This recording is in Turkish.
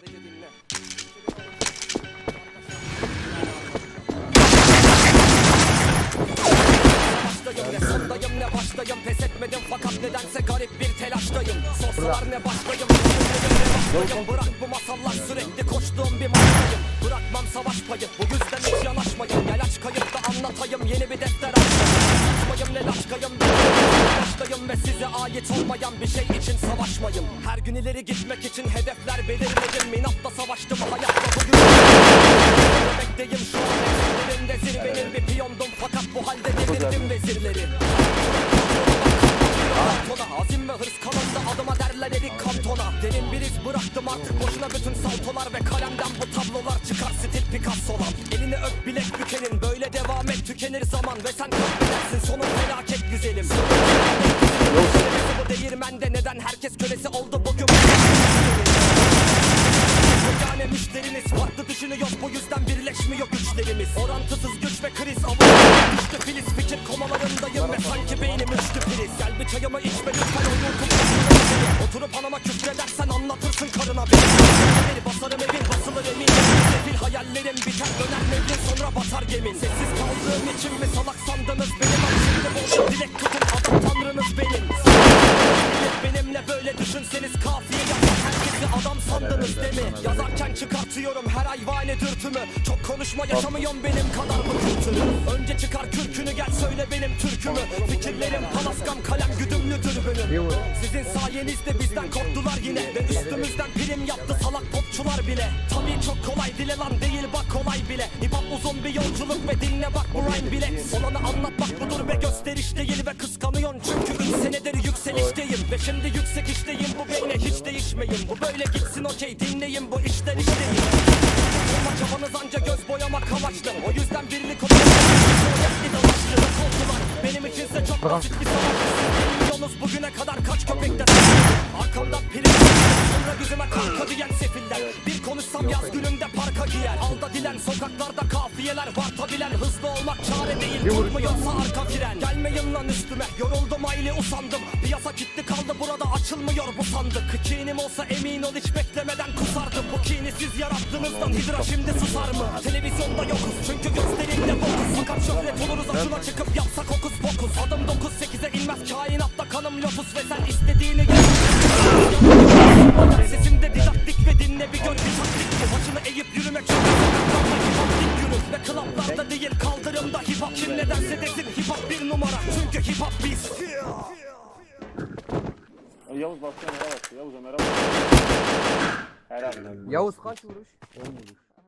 Ne sondayım ne baştayım Pes etmedim fakat nedense garip bir telaştayım. Sorsalar ne baştayım Bırak bu masallar sürekli koştuğum bir masadayım Bırakmam savaş payı bu yüzden hiç yanaşmayın size ait olmayan bir şey için savaşmayın. Her gün ileri gitmek için hedefler belirledim. Minatla savaştım hayatta bugün Bekleyim. Şu an eteklerinde zirvenin bir piyondum. Fakat bu halde devirdim vezirleri. Kantona azim ve hırs kalındı adıma derler erik kantona. Derin bir iz bıraktım artık. Boşuna bütün saltolar Ve kalemden bu tablolar çıkar. Stil Picasso'lan Elini öp bilek bükenin. Böyle devam et tükenir zaman. Ve sen kaybedersin sonun felaket güzelim Orantısız güç ve kriz avuçlarım düştü filiz fikir komalarındayım ve sanki beynim uçtu priz Gel bir çayımı iç ve lütfen o başına Oturup anama küfredersen anlatırsın karına beni. Beni basarım evin basılır emin. Sefil hayallerim biter döner mevlin sonra batar gemin. Sessiz kaldığım için mi salak sandınız benim Şimdi bolca dilek tutun adam tanrınız benim. Benimle böyle düşünseniz kafiye adam sandınız değil mi? Yazarken çıkartıyorum her ay vane dürtümü. Çok konuşma yaşamıyorum benim kadar bu kültürü. Önce çıkar kürkünü gel söyle benim türkümü. Fikirlerim palaskam kalem güdümlü dürbünüm. Sizin sayenizde bizden korktular yine. Ve üstümüzden prim yaptı salak popçular bile. Tabii çok kolay dile lan değil bak kolay bile. Hip hop uzun bir yolculuk ve dinle bak bu rhyme bile. Olanı anlatmak budur ve gösteriş değil ve kıskanıyorsun. Çünkü 3 senedir yükselişteyim Ve şimdi yüksek işteyim bu beyne hiç değişmeyin Bu böyle gitsin okey dinleyin bu işten işteyim Ama çabanız anca göz boyamak amaçlı O yüzden olun Sürekli dalaştı yok oldular Benim içinse çok basit bir savaş bugüne kadar kaç köpekte Arkamdan prim Sonra yüzüme kanka diyen sefiller. Bir konuşsam yaz gününde parka giyer. Alda dilen sokaklarda kafiyeler var. Tabilen Hızlı olmak çare değil. Tutmuyorsa arka fren. Gelmeyin lan üstüme. Yoruldum aile usandım. Piyasa kilitli kaldı burada açılmıyor bu sandık. Kinim olsa emin ol hiç beklemeden kusardım Bu kini siz yarattığınızdan hidra şimdi susar mı? Televizyonda yokuz çünkü gösterinde bokuz. Fakat şöhret oluruz acına çıkıp yapsak okus kainatta kanım lotus Ve sen istediğini yap Sesimde didaktik ve dinle bir gör bir taktik Başını eğip yürümek çok hip yürür Ve klaplarda değil kaldırımda hip hop Kim ne derse desin hip hop bir numara Çünkü hip hop biz Yavuz baksana nereye baktı? Yavuz. Helal. Yavuz kaç vuruş? 10 vuruş.